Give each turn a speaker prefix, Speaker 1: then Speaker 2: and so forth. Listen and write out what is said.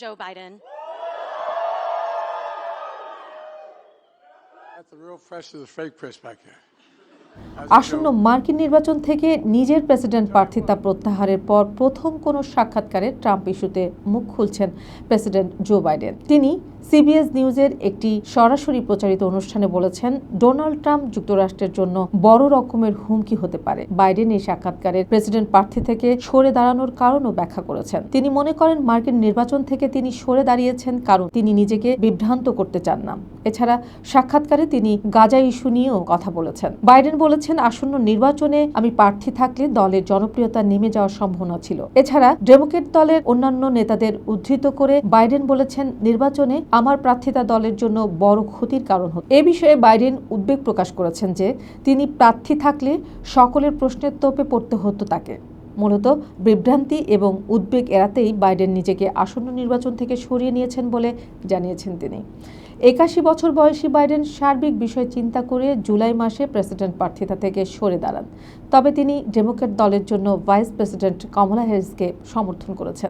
Speaker 1: Joe Biden.
Speaker 2: আসন্ন মার্কিন নির্বাচন থেকে নিজের প্রেসিডেন্ট প্রার্থিতা প্রত্যাহারের পর প্রথম কোনো সাক্ষাৎকারে ট্রাম্প ইস্যুতে মুখ খুলছেন প্রেসিডেন্ট জো বাইডেন। তিনি সিবিএস নিউজের একটি সরাসরি প্রচারিত অনুষ্ঠানে বলেছেন, ডোনাল্ড ট্রাম্প যুক্তরাষ্ট্রের জন্য বড় রকমের হুমকি হতে পারে। বাইডেন এই সাক্ষাৎকারে প্রেসিডেন্ট প্রার্থী থেকে সরে দাঁড়ানোর কারণও ব্যাখ্যা করেছেন। তিনি মনে করেন, মার্কিন নির্বাচন থেকে তিনি সরে দাঁড়িয়েছেন কারণ তিনি নিজেকে বিভ্রান্ত করতে চান না। এছাড়া সাক্ষাৎকারে তিনি গাজা ইস্যু নিয়েও কথা বলেছেন। বাইডেন বলেছেন, আসন্ন নির্বাচনে আমি প্রার্থী থাকলে দলের জনপ্রিয়তা নেমে যাওয়ার সম্ভাবনা ছিল। এছাড়া ডেমোক্রেট দলের অন্যান্য নেতাদের উদ্ধৃত করে বাইডেন বলেছেন, নির্বাচনে আমার প্রার্থিতা দলের জন্য বড় ক্ষতির কারণ হতো এ বিষয়ে বাইডেন উদ্বেগ প্রকাশ করেছেন যে তিনি প্রার্থী থাকলে সকলের প্রশ্নের তোপে পড়তে হতো তাকে। মূলত বিভ্রান্তি এবং উদ্বেগ এড়াতেই বাইডেন নিজেকে আসন্ন নির্বাচন থেকে সরিয়ে নিয়েছেন বলে জানিয়েছেন তিনি। একাশি বছর বয়সী বাইডেন সার্বিক বিষয় চিন্তা করে জুলাই মাসে প্রেসিডেন্ট প্রার্থিতা থেকে সরে দাঁড়ান। তবে তিনি ডেমোক্র্যাট দলের জন্য ভাইস প্রেসিডেন্ট কমলা হ্যারিসকে সমর্থন করেছেন।